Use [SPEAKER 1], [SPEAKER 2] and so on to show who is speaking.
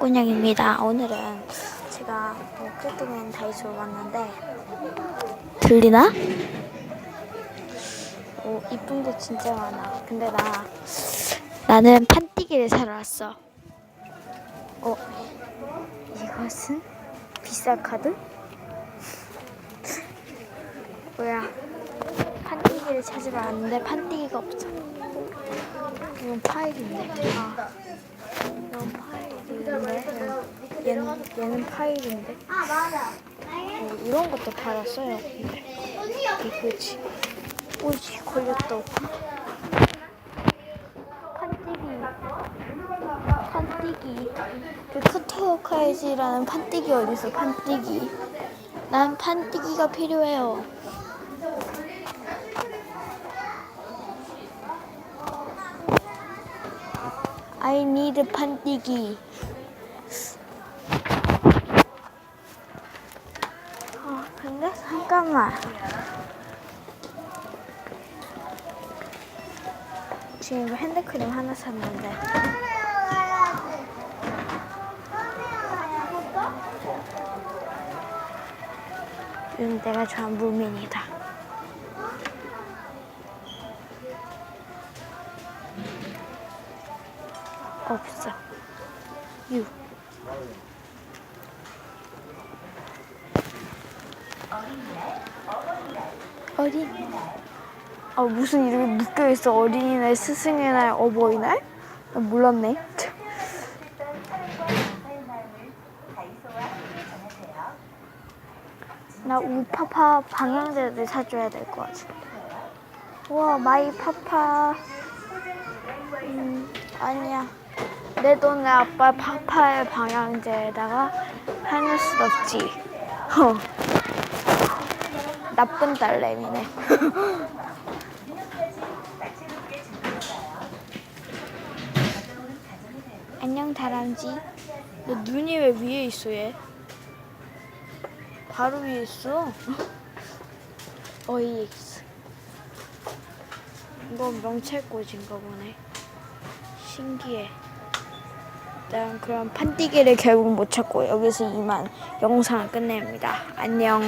[SPEAKER 1] 복근양입니다. 오늘은 제가 뭐 크리토맨 다이소로 왔는데 들리나? 오 이쁜 게 진짜 많아. 근데 나 나는 판띠기를 사러 왔어. 어 이것은 비싼 카드? 뭐야? 판띠기를 찾으러 왔는데 판띠기가 없어. 이건 파일인데. 아. 이건 파일인데 얘는 얘는 파일인데
[SPEAKER 2] 아 맞아.
[SPEAKER 1] 어, 이런 것도 받았어요. 이거지. 오지 걸렸다. 판띠기 판띠기 그 커터카이지라는 판띠기 어디 있어? 판띠기. 난 판띠기가 필요해요. I need 판띠기. 아, 근데 잠깐만. 지금 핸드크림 하나 샀는데. 이건 내가 좋아하는 무민이다. 없어. 유. 어린. 아 무슨 이름이 묶여 있어 어린이날, 스승의 날, 어버이날? 나 몰랐네. 나 우파파 방향제를 사줘야 될 것 같아. 우와 마이 파파. 음 아니야. 내 돈에 아빠 파파의 방향제에다가 하늘 수 없지. 어. 나쁜 딸내미네. 안녕 다람쥐. 너 눈이 왜 위에 있어 얘? 바로 위에 있어. OEX. 이거 명찰꽂인가 보네. 신기해. 난 그럼 판띠기를 결국 못 찾고 여기서 이만 영상을 끝냅니다. 안녕.